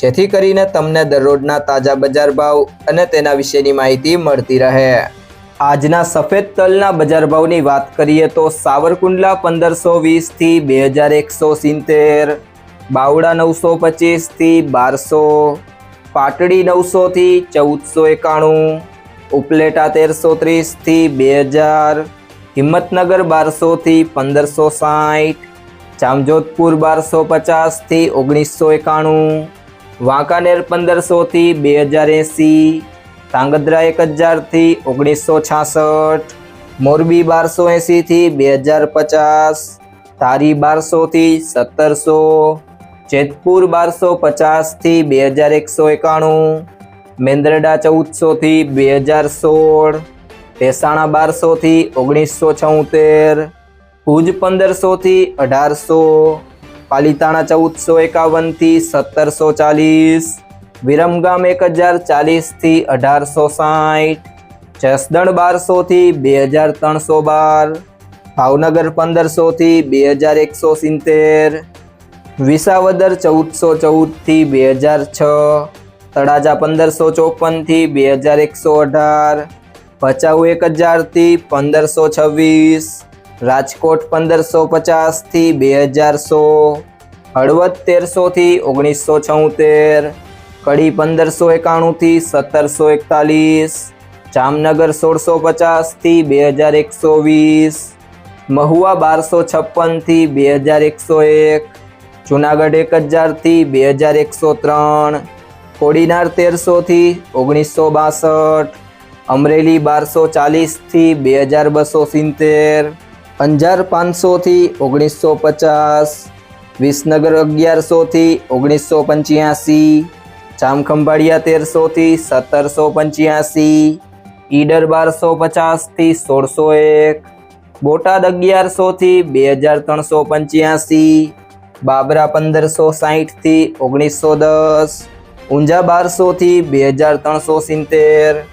જેથી કરીને તમને દરરોજના તાજા બજાર ભાવ અને તેના વિશેની માહિતી મળતી રહે. આજના સફેદ તલના બજાર ભાવની વાત કરીએ તો સાવરકુંડલા પંદરસો વીસથી બે હજાર એકસો સિત્તેર બાવડા નવસો પચીસથી બારસો, પાટડી નવસોથી ચૌદસો એકાણું, ઉપલેટા તેરસો ત્રીસથી બે હજાર, હિંમતનગર બારસોથી પંદરસો સાઠ જામજોધપુર બારસો પચાસથી ઓગણીસો એકાણું વાંકાનેર પંદરસોથી બે હજાર એંસી, ધાંગધ્રા એક હજારથી ઓગણીસો છાસઠ, મોરબી બારસો એંસીથી બે હજાર પચાસ, ધારી બારસોથી સત્તરસો, જેતપુર બારસો પચાસથી બે હજાર એકસો એકાણું, મેંદરડા ચૌદસોથી બે હજાર સોળ, ભેસાણા બારસોથી ઓગણીસો છોતેર, ભુજ પંદરસોથી અઢારસો પાલીતાણા ચૌદસો એકાવનથી સત્તરસો ચાલીસ વિરમગામ એક હજાર ચાલીસથી અઢારસો સાઠ, જસદણ બારસોથી બે હજાર ત્રણસો બાર, ભાવનગર પંદરસોથી બે હજાર એકસો સિત્તેર, વિસાવદર ચૌદસો ચૌદથી બે હજાર છ, તળાજા પંદરસો ચોપનથી બે હજાર એકસો અઢાર, ભચાઉ એક હજારથી પંદરસો છવ્વીસ રાજકોટ પંદરસો પચાસથી બે હજાર સો, હળવદ તેરસોથી ઓગણીસો છોતેર, કડી પંદરસો એકાણુંથી સત્તરસો એકતાલીસ, જામનગર સોળસો પચાસથી બે હજાર એકસો વીસ, મહુવા બારસો છપ્પનથી બે હજાર એકસો એક, જુનાગઢ એક હજારથી બે હજાર એકસો ત્રણ, કોડીનાર તેરસોથી ઓગણીસો બાસઠ, અમરેલી બારસો ચાલીસથી બે હજાર બસો સિત્તેર અંજાર પાંચસોથી ઓગણીસો પચાસ, વિસનગર અગિયારસોથી ઓગણીસો પંચ્યાસી, જામખંભાળિયા તેરસોથી સત્તરસો પંચ્યાસી, ઈડર બારસો પચાસથી સોળસો એક, બોટાદ અગિયારસોથી બે હજાર ત્રણસો પંચ્યાસી, બાબરા પંદરસો સાહીઠથી ઓગણીસો દસ, ઊંઝા બારસોથી બે હજાર ત્રણસો સિત્તેર